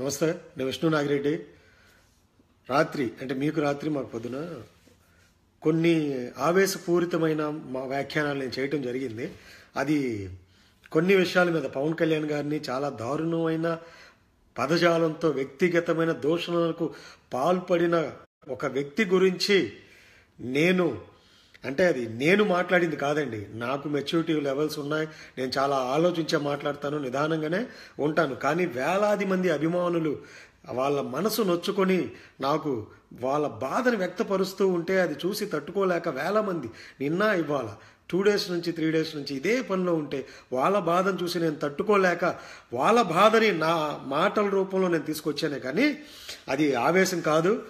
నమస్తే నేను విష్ణు నాగిరెడ్డి. రాత్రి అంటే మీకు రాత్రి మాకు పొద్దున కొన్ని ఆవేశపూరితమైన మా వ్యాఖ్యానాలు నేను చేయటం జరిగింది. అది కొన్ని విషయాల మీద పవన్ కళ్యాణ్ గారిని చాలా దారుణమైన పదజాలంతో వ్యక్తిగతమైన దూషణలకు పాల్పడిన ఒక వ్యక్తి గురించి నేను అంటే అది నేను మాట్లాడింది కాదండి. నాకు మెచ్యూరిటీ లెవెల్స్ ఉన్నాయి. నేను చాలా ఆలోచించే మాట్లాడతాను నిదానంగానే ఉంటాను. కానీ వేలాది మంది అభిమానులు వాళ్ళ మనసు నొచ్చుకొని నాకు వాళ్ళ బాధను వ్యక్తపరుస్తూ ఉంటే అది చూసి తట్టుకోలేక వేల మంది నిన్న ఇవాళ టూ డేస్ నుంచి త్రీ డేస్ నుంచి ఇదే పనిలో ఉంటే వాళ్ళ బాధను చూసి నేను తట్టుకోలేక వాళ్ళ బాధని నా మాటల రూపంలో నేను తీసుకొచ్చానే కానీ అది ఆవేశం కాదు.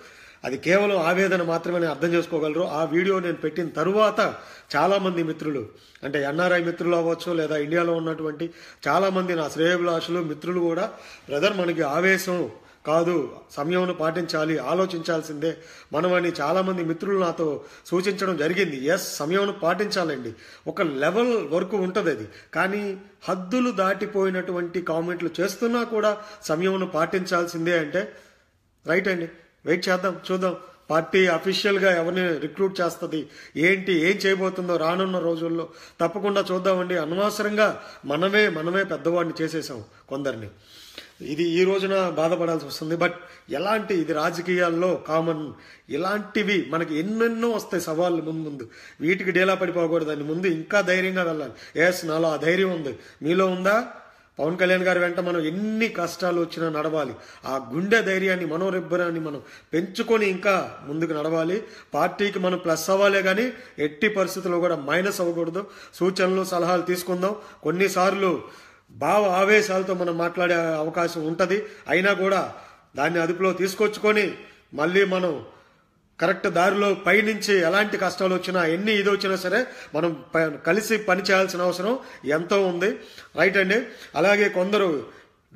అది కేవలం ఆవేదన మాత్రమే అర్థం చేసుకోగలరు. ఆ వీడియో నేను పెట్టిన తరువాత చాలామంది మిత్రులు అంటే ఎన్ఆర్ఐ మిత్రులు అవ్వచ్చు లేదా ఇండియాలో ఉన్నటువంటి చాలామంది నా శ్రేయభిలాషులు మిత్రులు కూడా బ్రదర్ మనకి ఆవేశం కాదు సమయంను పాటించాలి ఆలోచించాల్సిందే. మనమని చాలామంది మిత్రులు నాతో సూచించడం జరిగింది. ఎస్ సమయంను పాటించాలండి. ఒక లెవెల్ వరకు ఉంటుంది అది. కానీ హద్దులు దాటిపోయినటువంటి కామెంట్లు చేస్తున్నా కూడా సమయంను పాటించాల్సిందే అంటే రైట్ అండి. వెయిట్ చేద్దాం చూద్దాం. పార్టీ అఫీషియల్గా ఎవరిని రిక్రూట్ చేస్తుంది? ఏంటి ఏం చేయబోతుందో రానున్న రోజుల్లో? తప్పకుండా చూద్దామండి. అనవసరంగా మనమే మనమే పెద్దవాడిని చేసేసాం కొందరిని. ఇది ఈ రోజున బాధపడాల్సి వస్తుంది. బట్ ఎలాంటి ఇది రాజకీయాల్లో కామన్. ఇలాంటివి మనకి ఎన్నెన్నో వస్తాయి సవాళ్ళు ముందు ముందు. వీటికి డేలా పడిపోకూడదని ముందు ఇంకా ధైర్యంగా వెళ్ళాలి. ఎస్ నాలో ఆ ధైర్యం ఉంది. మీలో ఉందా? పవన్ కళ్యాణ్ గారి వెంట మనం ఎన్ని కష్టాలు వచ్చినా నడవాలి. ఆ గుండె ధైర్యాన్ని మనోరిబ్బరాన్ని మనం పెంచుకొని ఇంకా ముందుకు నడవాలి. పార్టీకి మనం ప్లస్ అవ్వాలే కానీ ఎట్టి పరిస్థితుల్లో కూడా మైనస్ అవ్వకూడదు. సూచనలు సలహాలు తీసుకుందాం. కొన్నిసార్లు భావ ఆవేశాలతో మనం మాట్లాడే అవకాశం ఉంటుంది. అయినా కూడా దాన్ని అదుపులో తీసుకొచ్చుకొని మళ్ళీ మనం కరెక్ట్ దారిలో పైనుంచి ఎలాంటి కష్టాలు వచ్చినా ఎన్ని ఇది వచ్చినా సరే మనం ప- కలిసి పని చేయాల్సిన అవసరం ఎంతో ఉంది. రైట్ అండి. అలాగే కొందరు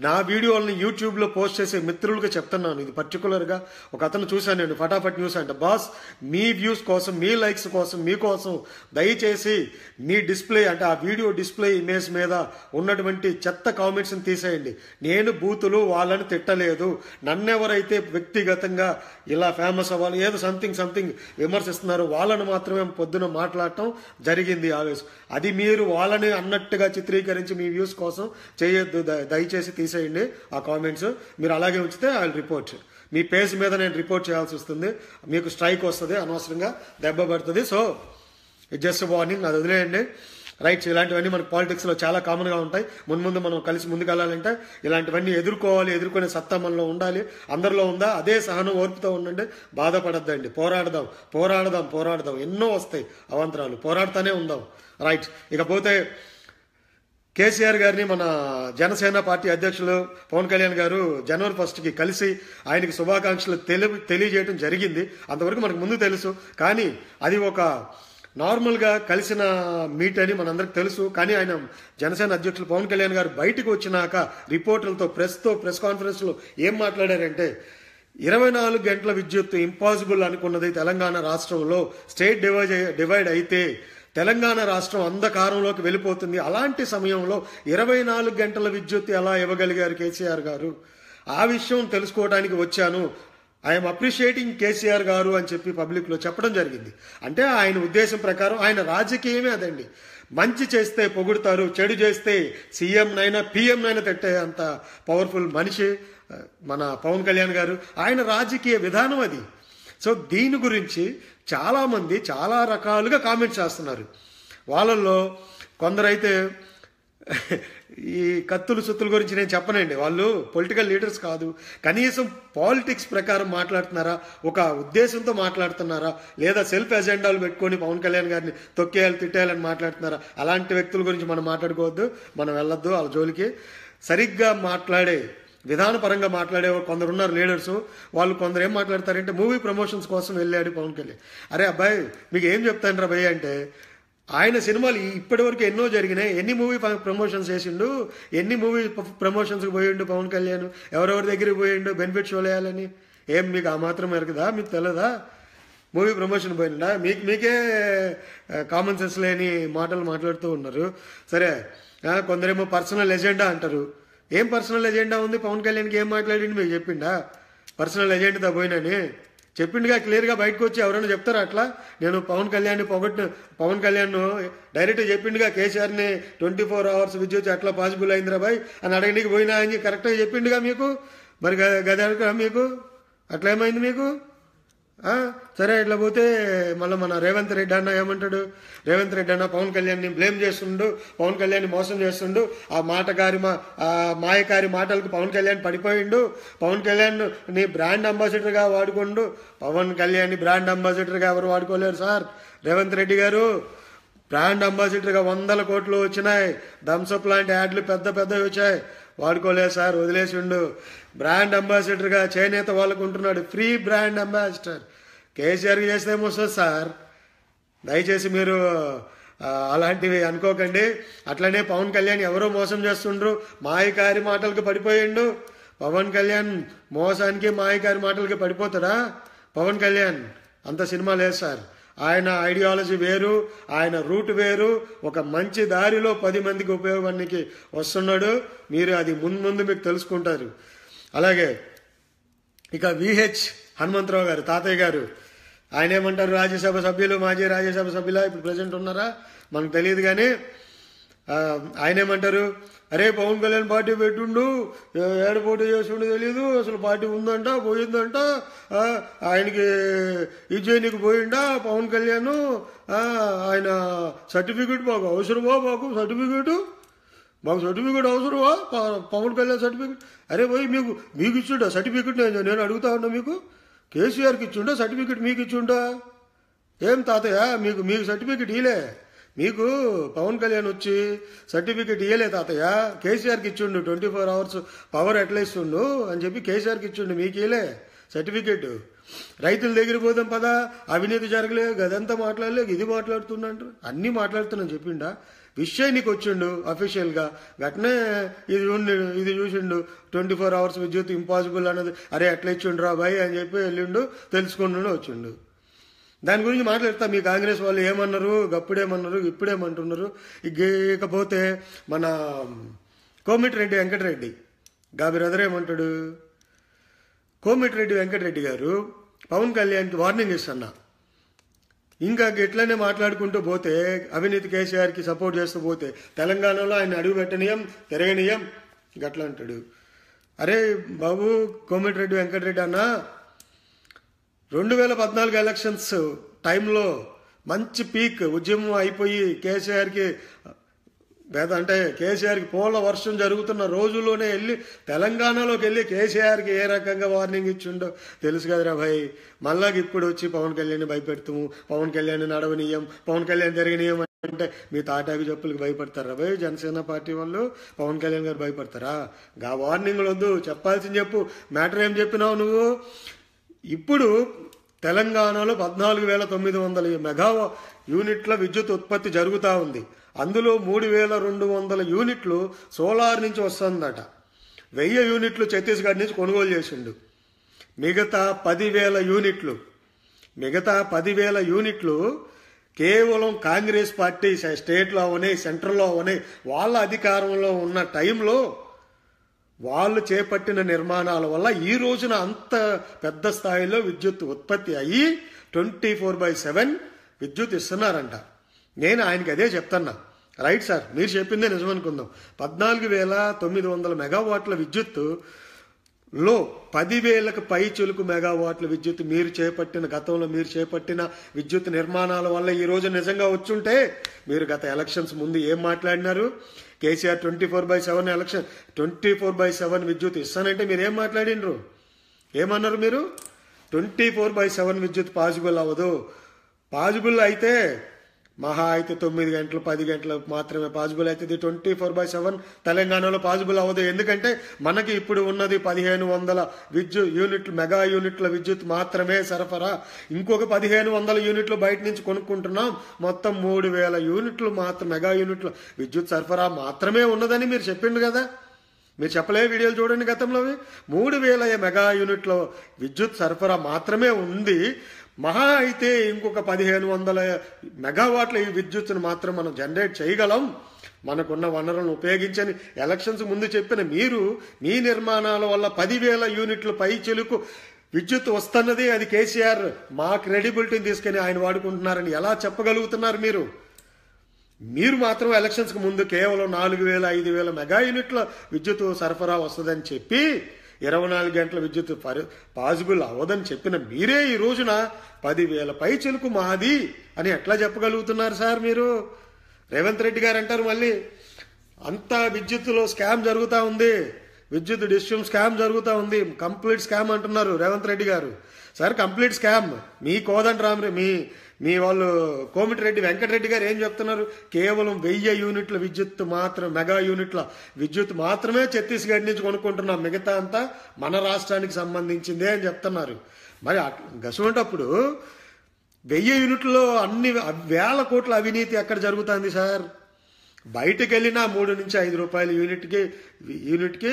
నా వీడియోల్ని యూట్యూబ్లో పోస్ట్ చేసే మిత్రులకు చెప్తున్నాను. ఇది పర్టికులర్గా ఒక అతను చూశాను నేను ఫటాఫట్ న్యూస్ అంటే. బాస్ మీ వ్యూస్ కోసం మీ లైక్స్ కోసం మీకోసం దయచేసి మీ డిస్ప్లే అంటే ఆ వీడియో డిస్ప్లే ఇమేజ్ మీద ఉన్నటువంటి చెత్త కామెంట్స్ని తీసేయండి. నేను బూతులు వాళ్ళని తిట్టలేదు. నన్నెవరైతే వ్యక్తిగతంగా ఇలా ఫేమస్ అవ్వాలి ఏదో సంథింగ్ సంథింగ్ విమర్శిస్తున్నారు వాళ్ళని మాత్రమే పొద్దున మాట్లాడటం జరిగింది ఆవేశం. అది మీరు వాళ్ళని అన్నట్టుగా చిత్రీకరించి మీ వ్యూస్ కోసం చేయొద్దు. దయచేసి దయచేసి తీసేయండి ఆ కామెంట్స్ మీరు అలాగే ఉంచితే ఐ రిపోర్ట్ మీ పేజ్ మీద నేను రిపోర్ట్ చేయాల్సి వస్తుంది. మీకు స్ట్రైక్ వస్తుంది అనవసరంగా దెబ్బ పడుతుంది. సో ఇట్ జస్ట్ వార్నింగ్ అది వదిలేయండి. రైట్ ఇలాంటివన్నీ మన పాలిటిక్స్లో చాలా కామన్గా ఉంటాయి. ముందు ముందు మనం కలిసి ముందుకెళ్ళాలంటే ఇలాంటివన్నీ ఎదుర్కోవాలి ఎదుర్కొనే సత్తా మనలో ఉండాలి. అందరిలో ఉందా? అదే సహనం ఓర్పుతో ఉండండి. బాధపడద్దండి. పోరాడదాం పోరాడదాం పోరాడదాం. ఎన్నో వస్తాయి అవాంతరాలు. పోరాడుతూనే ఉందాం. రైట్ ఇకపోతే కేసీఆర్ గారిని మన జనసేన పార్టీ అధ్యక్షులు పవన్ కళ్యాణ్ గారు జనవరి ఫస్ట్కి కలిసి ఆయనకి శుభాకాంక్షలు తెలి తెలియజేయడం జరిగింది. అంతవరకు మనకు ముందు తెలుసు. కానీ అది ఒక నార్మల్గా కలిసిన మీట్ అని మనందరికి తెలుసు. కానీ ఆయన జనసేన అధ్యక్షులు పవన్ కళ్యాణ్ గారు బయటకు వచ్చినాక రిపోర్టర్లతో ప్రెస్తో ప్రెస్ కాన్ఫరెన్స్లో ఏం మాట్లాడారంటే ఇరవై నాలుగు గంటల విద్యుత్ ఇంపాసిబుల్ అనుకున్నది తెలంగాణ రాష్ట్రంలో స్టేట్ డివైడ్ డివైడ్ అయితే తెలంగాణ రాష్ట్రం అంధకారంలోకి వెళ్ళిపోతుంది. అలాంటి సమయంలో ఇరవై నాలుగు గంటల విద్యుత్ ఎలా ఇవ్వగలిగారు కేసీఆర్ గారు? ఆ విషయం తెలుసుకోవడానికి వచ్చాను. ఐఎమ్ అప్రిషియేటింగ్ కేసీఆర్ గారు అని చెప్పి పబ్లిక్లో చెప్పడం జరిగింది. అంటే ఆయన ఉద్దేశం ప్రకారం ఆయన రాజకీయమే అదండి. మంచి చేస్తే పొగుడుతారు చెడు చేస్తే సీఎం పీఎంనైనా తిట్టే పెట్టే అంత పవర్ఫుల్ మనిషి uh, మన పవన్ కళ్యాణ్ గారు. ఆయన రాజకీయ విధానం అది. సో దీని గురించి చాలామంది చాలా రకాలుగా కామెంట్స్ చేస్తున్నారు. వాళ్ళల్లో కొందరైతే ఈ కత్తులు సుత్తుల గురించి నేను చెప్పనండి. వాళ్ళు పొలిటికల్ లీడర్స్ కాదు. కనీసం పాలిటిక్స్ ప్రకారం మాట్లాడుతున్నారా? ఒక ఉద్దేశంతో మాట్లాడుతున్నారా? లేదా సెల్ఫ్ ఎజెండాలు పెట్టుకొని పవన్ కళ్యాణ్ గారిని తొక్కేయాలి తిట్టేయాలని మాట్లాడుతున్నారా? అలాంటి వ్యక్తుల గురించి మనం మాట్లాడుకోవద్దు. మనం వెళ్ళొద్దు వాళ్ళ జోలికి. సరిగ్గా మాట్లాడే విధానపరంగా మాట్లాడే కొందరు ఉన్నారు లీడర్స్ వాళ్ళు కొందరు ఏం మాట్లాడతారంటే మూవీ ప్రమోషన్స్ కోసం వెళ్ళాడు పవన్ కళ్యాణ్. అరే అబ్బాయి మీకు ఏం చెప్తాను రా భయ్య అంటే ఆయన సినిమాలు ఇప్పటి వరకు ఎన్నో జరిగినాయి. ఎన్ని మూవీ ప్రమోషన్స్ చేసిండు ఎన్ని మూవీ ప్రమోషన్స్కి పోయిండు పవన్ కళ్యాణ్? ఎవరెవరి దగ్గరికి పోయిండు? బెనిఫిట్ షో వేయాలని? ఏం మీకు ఆ మాత్రం ఎరగదా? మీకు తెలియదా మూవీ ప్రమోషన్ పోయిందా మీకు మీకే కామన్ సెన్స్ లేని మాటలు మాట్లాడుతూ ఉన్నారు. సరే కొందరేమో పర్సనల్ ఎజెండా అంటారు. ఏం పర్సనల్ ఎజెండా ఉంది? పవన్ కళ్యాణ్కి ఏం మాట్లాడింది? మీకు చెప్పిండా? Personal agenda పోయినని. చెప్పిండుగా క్లియర్గా బయటకు వచ్చి ఎవరైనా చెప్తారా అట్లా? నేను పవన్ కళ్యాణ్ పొగట్టు పవన్ కళ్యాణ్ డైరెక్ట్ చెప్పిండుగా కేసీఆర్ని ట్వంటీ ఫోర్ అవర్స్ విద్యుత్ అట్లా పాసిబుల్ అయిందిరా బాయ్? అని అడగడానికి పోయినా అని కరెక్ట్గా చెప్పిండుగా మీకు? మరి గ- గది అడగరా మీకు? అట్లా ఏమైంది మీకు? సరే ఇట్లా పోతే మళ్ళీ మన రేవంత్ రెడ్డి అన్న ఏమంటాడు? రేవంత్ రెడ్డి అన్న పవన్ కళ్యాణ్ని బ్లేమ్ చేస్తుండు పవన్ కళ్యాణ్ని మోసం చేస్తుండు. ఆ మాటగారి మా ఆ మాయకారి మాటలకు పవన్ కళ్యాణ్ పడిపోయిండు. పవన్ కళ్యాణ్ని బ్రాండ్ అంబాసిడర్గా వాడుకోండు. పవన్ కళ్యాణ్ బ్రాండ్ అంబాసిడర్గా ఎవరు వాడుకోలేరు సార్. రేవంత్ రెడ్డి గారు బ్రాండ్ అంబాసిడర్గా వందల కోట్లు వచ్చినాయి. థమ్సప్ లాంటి యాడ్లు పెద్ద పెద్దవి వచ్చాయి. వాడుకోలేదు సార్? వదిలేసిండు బ్రాండ్ అంబాసిడర్గా చేనేత వాళ్ళకు ఉంటున్నాడు. Free brand ambassador. కేసీఆర్కి చేస్తే ఏమొస్తుంది సార్? దయచేసి మీరు అలాంటివి అనుకోకండి. అట్లనే పవన్ కళ్యాణ్ ఎవరో మోసం చేస్తుండ్రు. మాయకారి మాటలకు పడిపోయిండు. పవన్ కళ్యాణ్ మోసానికి మాయకారి మాటలకి పడిపోతాడా? పవన్ కళ్యాణ్ అంత సినిమా లేదు సార్. ఆయన ఐడియాలజీ వేరు ఆయన రూట్ వేరు. ఒక మంచి దారిలో పది మందికి ఉపయోగానికి వస్తున్నాడు. మీరు అది ముందు ముందు మీకు తెలుసుకుంటారు. అలాగే ఇక విహెచ్ హనుమంతరావు గారు తాతయ్య గారు. ఆయన ఏమంటారు? రాజ్యసభ సభ్యులు మాజీ రాజ్యసభ సభ్యులా? ఇప్పుడు ప్రజెంట్ ఉన్నారా? మనకు తెలియదు కానీ ఆయన ఏమంటారు? అరే పవన్ కళ్యాణ్ పార్టీ పెట్టుండు ఏడ పోటీ చేస్తుండో తెలియదు అసలు పార్టీ ఉందంట పోయిందంట ఆయనకి విజయనికి పోయిండా పవన్ కళ్యాణ్ ఆయన సర్టిఫికెట్ మాకు అవసరమా మాకు సర్టిఫికెట్? మాకు సర్టిఫికెట్ అవసరమా? పవన్ కళ్యాణ్ సర్టిఫికెట్? అరే పోయి మీకు మీకు ఇచ్చుండా సర్టిఫికెట్? నేను నేను అడుగుతా ఉన్నా మీకు. కేసీఆర్కి ఇచ్చుండా సర్టిఫికేట్ మీకు ఇచ్చిండా? ఏం తాతయ్య మీకు మీకు సర్టిఫికెట్ ఇలే మీకు పవన్ కళ్యాణ్ వచ్చి సర్టిఫికేట్ ఇయ్యలే తాతయ్య. కేసీఆర్కి ఇచ్చిండు ట్వంటీ ఫోర్ అవర్స్ పవర్ ఎట్లా ఇస్తుండు అని చెప్పి కేసీఆర్కి ఇచ్చిండు మీకు ఇయలే సర్టిఫికేట్. రైతుల దగ్గర పోదాం పదా. అవినీతి జరగలేదు గదంతా మాట్లాడలేదు ఇది మాట్లాడుతున్నాడు అన్నీ మాట్లాడుతున్నాను చెప్పిండా. విషయం నీకు వచ్చిండు అఫీషియల్గా గట్నే ఇది ఉండి ఇది చూసిండు. ట్వంటీ ఫోర్ అవర్స్ విద్యుత్ ఇంపాసిబుల్ అన్నది. అరే ఎట్లా ఇచ్చిండు రా బాయ్ అని చెప్పి వెళ్ళిండు తెలుసుకుంటూ వచ్చిండు. దాని గురించి మాట్లాడతా. మీ కాంగ్రెస్ వాళ్ళు ఏమన్నారు? గప్పుడేమన్నారు? ఇప్పుడేమంటున్నారు? ఇకపోతే మన కోమిటిరెడ్డి వెంకటరెడ్డి. గా బ్రదర్ ఏమంటాడు? కోమిటిరెడ్డి వెంకటరెడ్డి గారు పవన్ కళ్యాణ్కి వార్నింగ్ ఇస్తున్నా. ఇంకా ఇట్లనే మాట్లాడుకుంటూ పోతే అవినీతి కేసీఆర్కి సపోర్ట్ చేస్తూ పోతే తెలంగాణలో ఆయన అడుగు పెట్టనీయం తిరగనీయం గట్లా అంటాడు. అరే బాబు కోమిటిరెడ్డి వెంకటరెడ్డి అన్నా రెండు వేల పద్నాలుగు ఎలక్షన్స్ టైంలో మంచి పీక్ ఉద్యమం అయిపోయి కేసీఆర్కి లేదా అంటే కేసీఆర్కి పోల వర్షం జరుగుతున్న రోజుల్లోనే వెళ్ళి తెలంగాణలోకి వెళ్ళి కేసీఆర్కి ఏ రకంగా వార్నింగ్ ఇచ్చిండో తెలుసు కదరా భాయ్. మళ్ళా ఇప్పుడు వచ్చి పవన్ కళ్యాణ్ భయపెడతాము పవన్ కళ్యాణ్ నడవనీయం పవన్ కళ్యాణ్ తిరగనీయం అంటే మీ తాటాకు చెప్పులకు భయపడతారా భయ్? జనసేన పార్టీ వాళ్ళు పవన్ కళ్యాణ్ గారు భయపడతారా? గా వార్నింగ్లు వద్దు చెప్పాల్సింది చెప్పు. మ్యాటర్ ఏం చెప్పినావు నువ్వు? ఇప్పుడు తెలంగాణలో పద్నాలుగు వేల తొమ్మిది వందల మెగా యూనిట్ల విద్యుత్ ఉత్పత్తి జరుగుతూ ఉంది. అందులో మూడు వేల రెండు వందల యూనిట్లు సోలార్ నుంచి వస్తుందట. వెయ్యి యూనిట్లు ఛత్తీస్గఢ్ నుంచి కొనుగోలు చేసిండు. మిగతా పదివేల యూనిట్లు మిగతా పదివేల యూనిట్లు కేవలం కాంగ్రెస్ పార్టీ స్టేట్లో అవనే సెంట్రల్లో అవనే వాళ్ళ అధికారంలో ఉన్న టైంలో వాళ్ళు చేపట్టిన నిర్మాణాల వల్ల ఈ రోజున అంత పెద్ద స్థాయిలో విద్యుత్ ఉత్పత్తి అయ్యి ట్వంటీ ఫోర్ బై సెవెన్ విద్యుత్ ఇస్తున్నారంట. నేను ఆయనకి అదే చెప్తున్నా. రైట్ సార్ మీరు చెప్పిందే నిజమనుకుందాం. పద్నాలుగు వేల తొమ్మిది వందల మెగావాట్ల విద్యుత్లో పదివేలకు పై చిలుకు మెగావాట్ల విద్యుత్ మీరు చేపట్టిన గతంలో మీరు చేపట్టిన విద్యుత్ నిర్మాణాల వల్ల ఈ రోజు నిజంగా వచ్చుంటే మీరు గత ఎలక్షన్స్ ముందు ఏం మాట్లాడినారు? KCR twenty four by seven election twenty four by seven విద్యుత్ ఇస్తానంటే మీరు ఏం మాట్లాడినరు? ఏమన్నారు మీరు? ట్వంటీ ఫోర్ బై సెవెన్ విద్యుత్ పాసిబుల్ అవ్వదు. పాసిబుల్ అయితే మహా అయితే తొమ్మిది గంటలు పది గంటలు మాత్రమే పాసిబుల్ అవుతుంది. ట్వంటీ ఫోర్ బై సెవెన్ తెలంగాణలో పాసిబుల్ అవ్వదు. ఎందుకంటే మనకి ఇప్పుడు ఉన్నది పదిహేను వందల విద్యుత్ యూనిట్లు మెగా యూనిట్ల విద్యుత్ మాత్రమే సరఫరా. ఇంకొక పదిహేను వందల యూనిట్లు బయట నుంచి కొనుక్కుంటున్నాం. మొత్తం మూడు వేల యూనిట్లు మాత్రం మెగా యూనిట్లు విద్యుత్ సరఫరా మాత్రమే ఉన్నదని మీరు చెప్పిండు కదా. మీరు చెప్పలే వీడియోలు చూడండి గతంలోవి. మూడు వేల మెగా యూనిట్లో విద్యుత్ సరఫరా మాత్రమే ఉంది. మహా అయితే ఇంకొక పదిహేను వందల మెగావాట్ల ఈ విద్యుత్తును మాత్రం మనం జనరేట్ చేయగలం. మనకున్న వనరులను ఉపయోగించని ఎలక్షన్స్ ముందు చెప్పిన మీరు మీ నిర్మాణాల వల్ల పదివేల యూనిట్లు పై చెలుకు విద్యుత్ వస్తున్నది. అది కేసీఆర్ మా క్రెడిబిలిటీని తీసుకుని ఆయన వాడుకుంటున్నారని ఎలా చెప్పగలుగుతున్నారు మీరు? మీరు మాత్రం ఎలక్షన్స్కి ముందు కేవలం నాలుగు వేల ఐదు వేల మెగా యూనిట్ల విద్యుత్ సరఫరా వస్తుందని చెప్పి ఇరవై నాలుగు గంటల విద్యుత్ పాసిబుల్ అవ్వదని చెప్పిన మీరే ఈ రోజున పదివేల పై చెలుకు మాది అని ఎట్లా చెప్పగలుగుతున్నారు సార్ మీరు? రేవంత్ రెడ్డి గారు అంటారు మళ్ళీ అంతా విద్యుత్తులో స్కామ్ జరుగుతూ ఉంది. విద్యుత్ డిస్ట్రిబ్యూషన్ స్కామ్ జరుగుతూ ఉంది. కంప్లీట్ స్కామ్ అంటున్నారు రేవంత్ రెడ్డి గారు. Sir complete scam. మీ కోదండ రామరే మీ మీ వాళ్ళు కోమిటిరెడ్డి వెంకటరెడ్డి గారు ఏం చెప్తున్నారు? కేవలం వెయ్యి యూనిట్ల విద్యుత్ మాత్రం మెగా యూనిట్ల విద్యుత్ మాత్రమే ఛత్తీస్గఢ్ నుంచి కొనుక్కుంటున్నాం. మిగతా అంతా మన రాష్ట్రానికి సంబంధించిందే అని చెప్తున్నారు. మరి గసువంటప్పుడు వెయ్యి యూనిట్లో అన్ని వేల కోట్ల అవినీతి ఎక్కడ జరుగుతుంది సార్? బయటకు వెళ్ళినా మూడు నుంచి ఐదు రూపాయల యూనిట్కి యూనిట్కి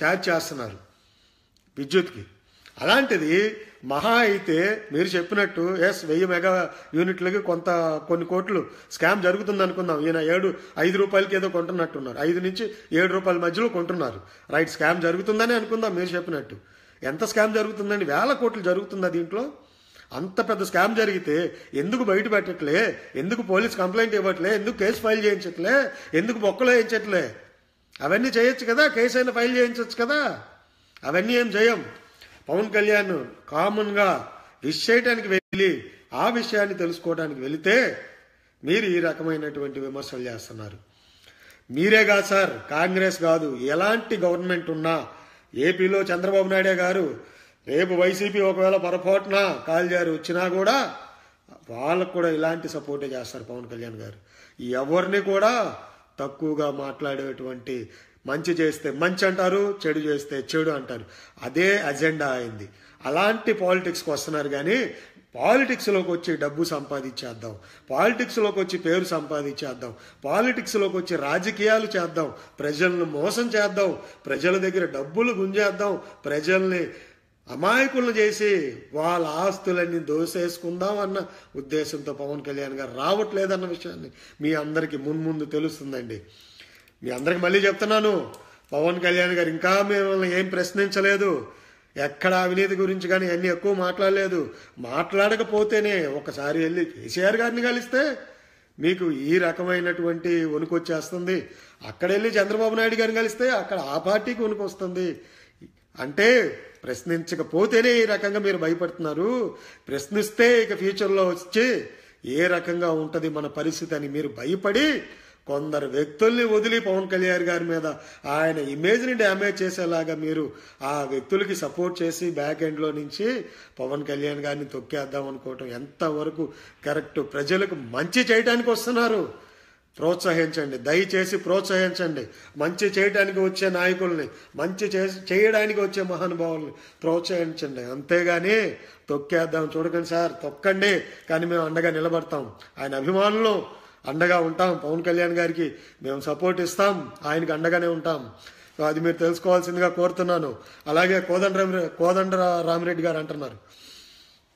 ఛార్జ్ చేస్తున్నారు విద్యుత్కి. అలాంటిది మహా అయితే మీరు చెప్పినట్టు ఎస్ వెయ్యి మెగా యూనిట్లకి కొంత కొన్ని కోట్లు స్కామ్ జరుగుతుంది అనుకుందాం. ఈయన ఏడు ఐదు రూపాయలకి ఏదో కొంటున్నట్టున్నారు. ఐదు నుంచి ఏడు రూపాయల మధ్యలో కొంటున్నారు. రైట్ స్కామ్ జరుగుతుందని అనుకుందాం మీరు చెప్పినట్టు. ఎంత స్కామ్ జరుగుతుందండి? వేల కోట్లు జరుగుతుందా దీంట్లో? అంత పెద్ద స్కామ్ జరిగితే ఎందుకు బయట పెట్టట్లే? ఎందుకు పోలీస్ కంప్లైంట్ ఇవ్వట్లే? ఎందుకు కేసు ఫైల్ చేయించట్లే? ఎందుకు బొక్కలు వేయించట్లే? అవన్నీ చేయొచ్చు కదా? కేసు అయినా ఫైల్ చేయించవచ్చు కదా? అవన్నీ ఏం చేయం? పవన్ కళ్యాణ్ కామన్గా విష్ చేయడానికి వెళ్ళి ఆ విషయాన్ని తెలుసుకోవడానికి వెళితే మీరు ఈ రకమైనటువంటి విమర్శలు చేస్తున్నారు. మీరే కాదు సార్ కాంగ్రెస్ కాదు. ఎలాంటి గవర్నమెంట్ ఉన్నా ఏపీలో చంద్రబాబు నాయుడే గారు రేపు వైసీపీ ఒకవేళ పొరపాటున కాల్జారు వచ్చినా కూడా వాళ్ళకు కూడా ఇలాంటి సపోర్టే చేస్తారు పవన్ కళ్యాణ్ గారు. ఎవరిని కూడా తక్కువగా మాట్లాడేటువంటి మంచి చేస్తే మంచి అంటారు చెడు చేస్తే చెడు అంటారు. అదే అజెండా అయింది. అలాంటి పాలిటిక్స్కి వస్తున్నారు కానీ పాలిటిక్స్లోకి వచ్చి డబ్బు సంపాదించేద్దాం. పాలిటిక్స్లోకి వచ్చి పేరు సంపాదించేద్దాం. పాలిటిక్స్లోకి వచ్చి రాజకీయాలు చేద్దాం. ప్రజలను మోసం చేద్దాం. ప్రజల దగ్గర డబ్బులు గుంజేద్దాం. ప్రజల్ని అమాయకులను చేసి వాళ్ళ ఆస్తులన్నీ దోసేసుకుందాం అన్న ఉద్దేశంతో పవన్ కళ్యాణ్ గారు రావట్లేదన్న విషయాన్ని మీ అందరికీ మున్ముందు తెలుస్తుందండి. మీ అందరికి మళ్ళీ చెప్తున్నాను. పవన్ కళ్యాణ్ గారు ఇంకా మిమ్మల్ని ఏం ప్రశ్నించలేదు. ఎక్కడ అవినీతి గురించి కానీ అన్ని ఎక్కువ మాట్లాడలేదు. మాట్లాడకపోతేనే ఒకసారి వెళ్ళి కేసీఆర్ గారిని కలిస్తే మీకు ఈ రకమైనటువంటి వణుకు వచ్చేస్తుంది. అక్కడ వెళ్ళి చంద్రబాబు నాయుడు గారిని కలిస్తే అక్కడ ఆ పార్టీకి వణుకు వస్తుంది. అంటే ప్రశ్నించకపోతేనే ఈ రకంగా మీరు భయపడుతున్నారు. ప్రశ్నిస్తే ఇక ఫ్యూచర్లో వచ్చి ఏ రకంగా ఉంటుంది మన పరిస్థితి అని మీరు భయపడి కొందరు వ్యక్తుల్ని వదిలి పవన్ కళ్యాణ్ గారి మీద ఆయన ఇమేజ్ని డ్యామేజ్ చేసేలాగా మీరు ఆ వ్యక్తులకి సపోర్ట్ చేసి బ్యాక్ ఎండ్లో నుంచి పవన్ కళ్యాణ్ గారిని తొక్కేద్దాం అనుకోవటం ఎంతవరకు కరెక్ట్ ప్రజలకు మంచి చేయడానికి వస్తున్నారు. ప్రోత్సహించండి. దయచేసి ప్రోత్సహించండి. మంచి చేయడానికి వచ్చే నాయకుల్ని మంచి చేయడానికి వచ్చే మహానుభావుల్ని ప్రోత్సహించండి. అంతేగాని తొక్కేద్దాం. చూడకండి సార్ తొక్కండి. కానీ మేము అండగా నిలబడతాం. ఆయన అభిమానులు అండగా ఉంటాం. పవన్ కళ్యాణ్ గారికి మేము సపోర్ట్ ఇస్తాం. ఆయనకి అండగానే ఉంటాం. సో అది మీరు తెలుసుకోవాల్సిందిగా కోరుతున్నాను. అలాగే కోదండ కోదండ రామిరెడ్డి గారు అంటున్నారు.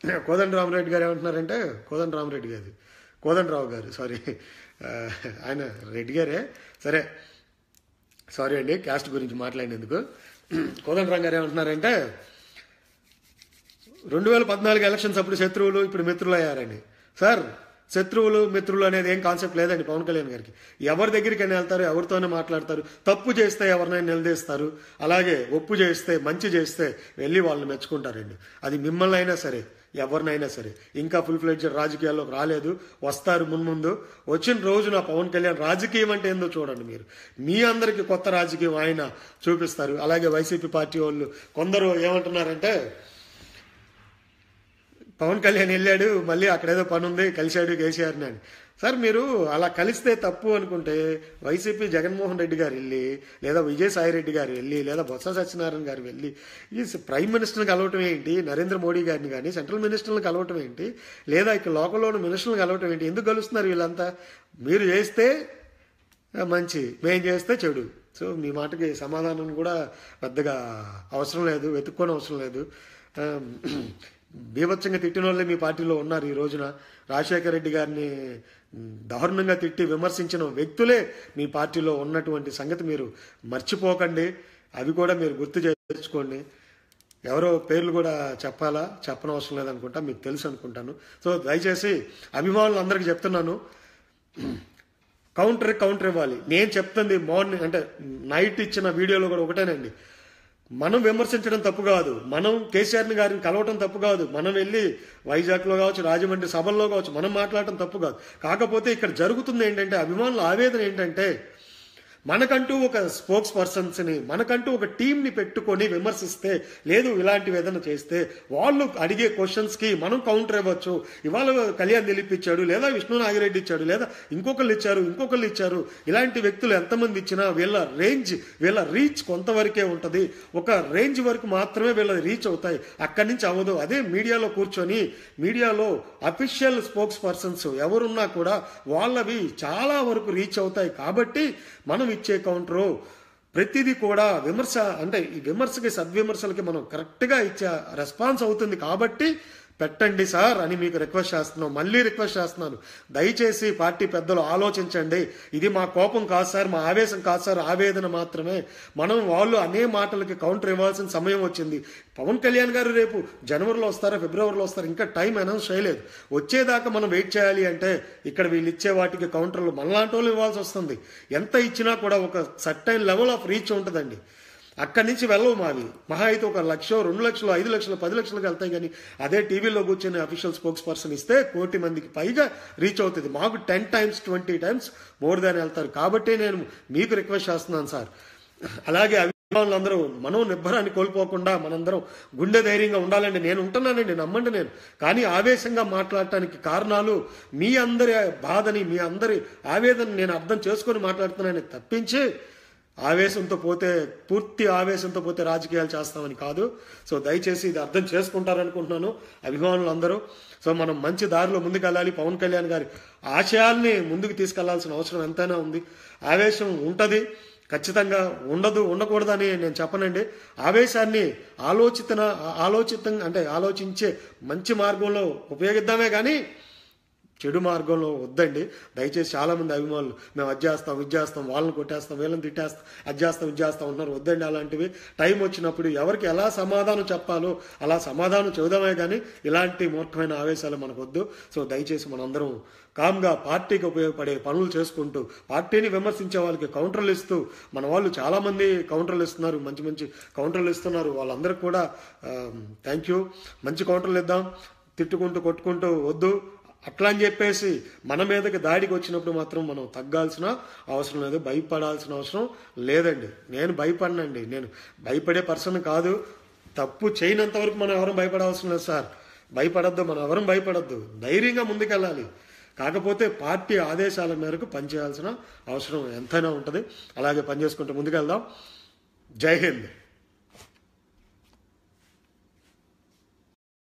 కోదండ రామిరెడ్డి గారు ఏమంటున్నారంటే కోదండ రామరెడ్డి గారు కోదండరావు గారు సారీ. ఆయన రెడ్డి గారే. సరే. సారీ అండి క్యాస్ట్ గురించి మాట్లాడినందుకు. కోదండరావు గారు ఏమంటున్నారంటే రెండు వేల పద్నాలుగు ఎలక్షన్స్ అప్పుడు శత్రువులు ఇప్పుడు మిత్రులు అయ్యారండి సార్ శత్రువులు మిత్రులు అనేది ఏం కాన్సెప్ట్ లేదండి పవన్ కళ్యాణ్ గారికి. ఎవరి దగ్గరికైనా వెళ్తారు ఎవరితోనే మాట్లాడతారు తప్పు చేస్తే ఎవరినైనా నిలదీస్తారు అలాగే ఒప్పు చేస్తే మంచి చేస్తే వెళ్ళి వాళ్ళని మెచ్చుకుంటారండి. అది మిమ్మల్ని అయినా సరే ఎవరినైనా సరే. ఇంకా ఫుల్ ఫ్లెడ్జ్ రాజకీయాల్లోకి రాలేదు వస్తారు మున్ముందు వచ్చిన రోజు నా పవన్ కళ్యాణ్ రాజకీయం అంటే ఏందో చూడండి మీరు. మీ అందరికి కొత్త రాజకీయం ఆయన చూపిస్తారు. అలాగే వైసీపీ పార్టీ వాళ్ళు కొందరు ఏమంటున్నారంటే పవన్ కళ్యాణ్ వెళ్ళాడు మళ్ళీ అక్కడ ఏదో పని ఉంది కలిశాడు కేసీఆర్ని అని. సార్ మీరు అలా కలిస్తే తప్పు అనుకుంటే వైసీపీ జగన్మోహన్ రెడ్డి గారు వెళ్ళి లేదా విజయసాయి రెడ్డి గారు వెళ్ళి లేదా బొత్స సత్యనారాయణ గారు వెళ్ళి ఈ ప్రైమ్ మినిస్టర్ని కలవటం ఏంటి నరేంద్ర మోడీ గారిని కానీ సెంట్రల్ మినిస్టర్ని కలవటం ఏంటి లేదా ఇక్కడ లోకల్లో ఉన్న మినిస్టర్ని కలవటం ఏంటి ఎందుకు కలుస్తున్నారు వీళ్ళంతా? మీరు చేస్తే మంచి మేం చేస్తే చెడు. సో మీ మాటకి సమాధానం కూడా పెద్దగా అవసరం లేదు వెతుక్కోని అవసరం లేదు. బీభత్సంగా తిట్టిన వాళ్ళే మీ పార్టీలో ఉన్నారు ఈ రోజున. రాజశేఖర రెడ్డి గారిని దారుణంగా తిట్టి విమర్శించిన వ్యక్తులే మీ పార్టీలో ఉన్నటువంటి సంగతి మీరు మర్చిపోకండి. అవి కూడా మీరు గుర్తు చేసుకోండి ఎవరో పేర్లు కూడా చెప్పాలా? చెప్పనవసరం లేదనుకుంటా మీకు తెలుసు అనుకుంటాను. సో దయచేసి అభిమానులు అందరికీ చెప్తున్నాను. కౌంటర్ కౌంటర్ ఇవ్వాలి. నేను చెప్తుంది మార్నింగ్ అంటే నైట్ ఇచ్చిన వీడియోలో కూడా ఒకటేనండి. మనం విమర్శించడం తప్పు కాదు. మనం కేసీఆర్ని గారిని కలవటం తప్పు కాదు. మనం వెళ్ళి వైజాగ్లో కావచ్చు రాజమండ్రి సభల్లో కావచ్చు మనం మాట్లాడటం తప్పు కాదు. కాకపోతే ఇక్కడ జరుగుతుంది ఏంటంటే అభిమానుల ఆవేదన ఏంటంటే మనకంటూ ఒక స్పోక్స్ పర్సన్స్ని మనకంటూ ఒక టీంని పెట్టుకొని విమర్శిస్తే లేదు ఇలాంటివి ఏదైనా చేస్తే వాళ్ళు అడిగే క్వశ్చన్స్కి మనం కౌంటర్ ఇవ్వచ్చు ఇవాళ కళ్యాణ్ దిలీప్ ఇచ్చాడు లేదా విష్ణు నాగిరెడ్డి ఇచ్చాడు లేదా ఇంకొకళ్ళు ఇచ్చారు ఇంకొకళ్ళు ఇచ్చారు. ఇలాంటి వ్యక్తులు ఎంతమంది ఇచ్చినా వీళ్ళ రేంజ్ వీళ్ళ రీచ్ కొంతవరకే ఉంటుంది. ఒక రేంజ్ వరకు మాత్రమే వీళ్ళ రీచ్ అవుతాయి. అక్కడి నుంచి అవ్వదు. అదే మీడియాలో కూర్చొని మీడియాలో అఫీషియల్ స్పోక్స్ పర్సన్స్ ఎవరున్నా కూడా వాళ్ళవి చాలా వరకు రీచ్ అవుతాయి. కాబట్టి మనం ఇచ్చే కౌంటరు ప్రతిదీ కూడా విమర్శ అంటే ఈ విమర్శకి సద్విమర్శలకి మనం కరెక్ట్గా ఇచ్చే రెస్పాన్స్ అవుతుంది కాబట్టి పెట్టండి సార్ అని మీకు రిక్వెస్ట్ చేస్తున్నాం. మళ్ళీ రిక్వెస్ట్ చేస్తున్నాను. దయచేసి పార్టీ పెద్దలు ఆలోచించండి. ఇది మా కోపం కాదు సార్ మా ఆవేశం కాదు సార్ ఆవేదన మాత్రమే. మనం వాళ్ళు అనే మాటలకి కౌంటర్ ఇవ్వాల్సిన సమయం వచ్చింది. పవన్ కళ్యాణ్ గారు రేపు జనవరిలో వస్తారా ఫిబ్రవరిలో వస్తారా? ఇంకా టైం అనౌన్స్ చేయలేదు. వచ్చేదాకా మనం వెయిట్ చేయాలి అంటే ఇక్కడ వీళ్ళు ఇచ్చే వాటికి కౌంటర్లు మనలాంటి వాళ్ళు ఇవ్వాల్సి వస్తుంది. ఎంత ఇచ్చినా కూడా ఒక సర్టైన్ లెవెల్ ఆఫ్ రీచ్ ఉంటుందండి. అక్కడి నుంచి వెళ్ళవు మావి. మహా అయితే ఒక లక్ష రెండు లక్షలు ఐదు లక్షలు పది లక్షలకు వెళ్తాయి కానీ అదే టీవీలో కూర్చొని అఫీషియల్ స్పోక్స్ పర్సన్ ఇస్తే కోటి మందికి పైగా రీచ్ అవుతుంది. మాకు ten times twenty times more than వెళ్తారు. కాబట్టి నేను మీకు రిక్వెస్ట్ చేస్తున్నాను సార్. అలాగే అభిమానులందరూ మనో నిబ్బరాన్ని కోల్పోకుండా మనందరం గుండె ధైర్యంగా ఉండాలండి. నేను ఉంటున్నానండి నమ్మండి నేను. కానీ ఆవేశంగా మాట్లాడటానికి కారణాలు మీ అందరి బాధని మీ అందరి ఆవేదన నేను అర్థం చేసుకొని మాట్లాడుతున్నానని తప్పించి ఆవేశంతో పోతే పూర్తి ఆవేశంతో పోతే రాజకీయాలు చేస్తామని కాదు. సో దయచేసి ఇది అర్థం చేసుకుంటారనుకుంటున్నాను అభిమానులు అందరూ సో మనం మంచి దారిలో ముందుకెళ్ళాలి. పవన్ కళ్యాణ్ గారి ఆశయాల్ని ముందుకు తీసుకెళ్ళాల్సిన అవసరం ఎంతైనా ఉంది. ఆవేశం ఉంటుంది. ఖచ్చితంగా ఉండదు ఉండకూడదని నేను చెప్పనండి. ఆవేశాన్ని ఆలోచితన ఆలోచితంగా అంటే ఆలోచించే మంచి మార్గంలో ఉపయోగిద్దామే కానీ చెడు మార్గంలో వద్దండి. దయచేసి చాలామంది అభిమానులు మేము అది చేస్తాం ఇది చేస్తాం వాళ్ళని కొట్టేస్తాం వీళ్ళని తిట్టేస్తాం అది చేస్తాం ఇది చేస్తాం ఉన్నారు వద్దండి అలాంటివి. టైం వచ్చినప్పుడు ఎవరికి ఎలా సమాధానం చెప్పాలో అలా సమాధానం చెబుదామే కానీ ఇలాంటి మూర్ఖమైన ఆవేశాలు మనకు వద్దు సో దయచేసి మనందరం కామ్గా పార్టీకి ఉపయోగపడే పనులు చేసుకుంటూ పార్టీని విమర్శించే వాళ్ళకి కౌంటర్లు ఇస్తూ మన వాళ్ళు చాలామంది కౌంటర్లు ఇస్తున్నారు. మంచి మంచి కౌంటర్లు ఇస్తున్నారు. వాళ్ళందరికీ కూడా థ్యాంక్ యూ. మంచి కౌంటర్లు ఇద్దాం. తిట్టుకుంటూ కొట్టుకుంటూ వద్దు. అట్లా అని చెప్పేసి మన మీదకి దాడికి వచ్చినప్పుడు మాత్రం మనం తగ్గాల్సిన అవసరం లేదు భయపడాల్సిన అవసరం లేదండి. నేను భయపడినండి. నేను భయపడే పర్సన్ కాదు. తప్పు చేయనంత వరకు మనం ఎవరం భయపడాల్సిన లేదు సార్. భయపడద్దు మనం ఎవరం భయపడద్దు. ధైర్యంగా ముందుకెళ్ళాలి. కాకపోతే పార్టీ ఆదేశాల మేరకు పనిచేయాల్సిన అవసరం ఎంతైనా ఉంటుంది. అలాగే పనిచేసుకుంటూ ముందుకెళ్దాం. జై హింద్.